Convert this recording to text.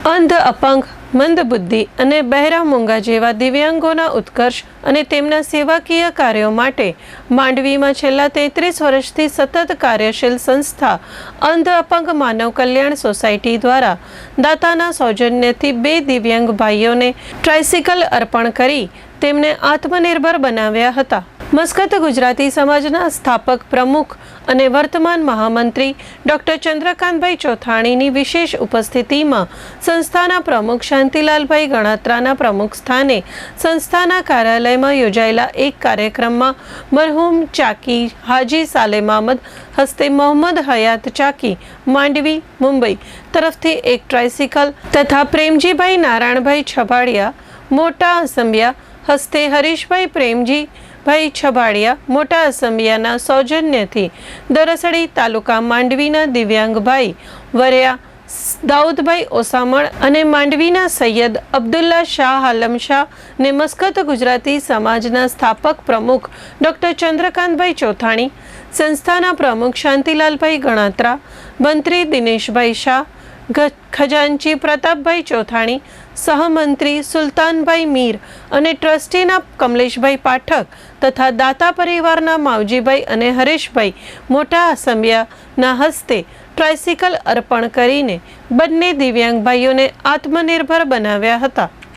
અંધ, અપંગ, મંદબુદ્ધિ અને બહેરા મૂંગા જેવા દિવ્યાંગોના ઉત્કર્ષ અને તેમના સેવાકીય કાર્યો માટે માંડવીમાં છેલ્લા તેત્રીસ વર્ષથી સતત કાર્યશીલ સંસ્થા અંધ, અપંગ માનવ કલ્યાણ સોસાયટી દ્વારા દાતાના સૌજન્યથી બે દિવ્યાંગ ભાઈઓને ટ્રાયસિકલ અર્પણ કરી તેમને આત્મનિર્ભર બનાવ્યા હતા. મસ્કત ગુજરાતી સમાજના સ્થાપક પ્રમુખ અને વર્તમાન મહામંત્રી ડોક્ટર ચંદ્રકાંતભાઈ ચોથાણીની વિશેષ ઉપસ્થિતિમાં સંસ્થાના પ્રમુખ શાંતિલાલભાઈ ગણાત્રાના પ્રમુખ સ્થાને સંસ્થાના કાર્યાલયમાં યોજાયેલા એક કાર્યક્રમમાં મરહુમ ચાકી, હાજી સાલેમ મામદ હસ્તે મોહમ્મદ હયાત ચાકી, માંડવી, મુંબઈ તરફથી એક ટ્રાયસિકલ તથા પ્રેમજીભાઈ નારાયણભાઈ છબાડિયા મોટા અસંબિયા હસ્તે હરીશભાઈ પ્રેમજી, ભાઈ છબાડિયા, મોટા અસંબિયાના સૌજન્યથી દરસડી તાલુકા માંડવીના દિવ્યાંગભાઈ વરિયા, દાઉદભાઈ ઓસામણ અને માંડવીના સૈયદ અબ્દુલ્લા શાહ આલમ શાહ ને મસ્કત ગુજરાતી સમાજના સ્થાપક પ્રમુખ ડૉક્ટર ચંદ્રકાંતભાઈ ચોથાણી, સંસ્થાના પ્રમુખ શાંતિલાલભાઈ ગણાત્રા, મંત્રી દિનેશભાઈ શાહ ખજાનચી પ્રતાપભાઈ ચોથાણી, સહમંત્રી સુલતાનભાઈ મીર અને ટ્રસ્ટીના કમલેશભાઈ પાઠક તથા દાતા પરિવારના માવજીભાઈ અને હરેશભાઈ મોટા આસંબિયાના હસ્તે ટ્રાયસિકલ અર્પણ કરીને બંને દિવ્યાંગ ભાઈઓને આત્મનિર્ભર બનાવ્યા હતા.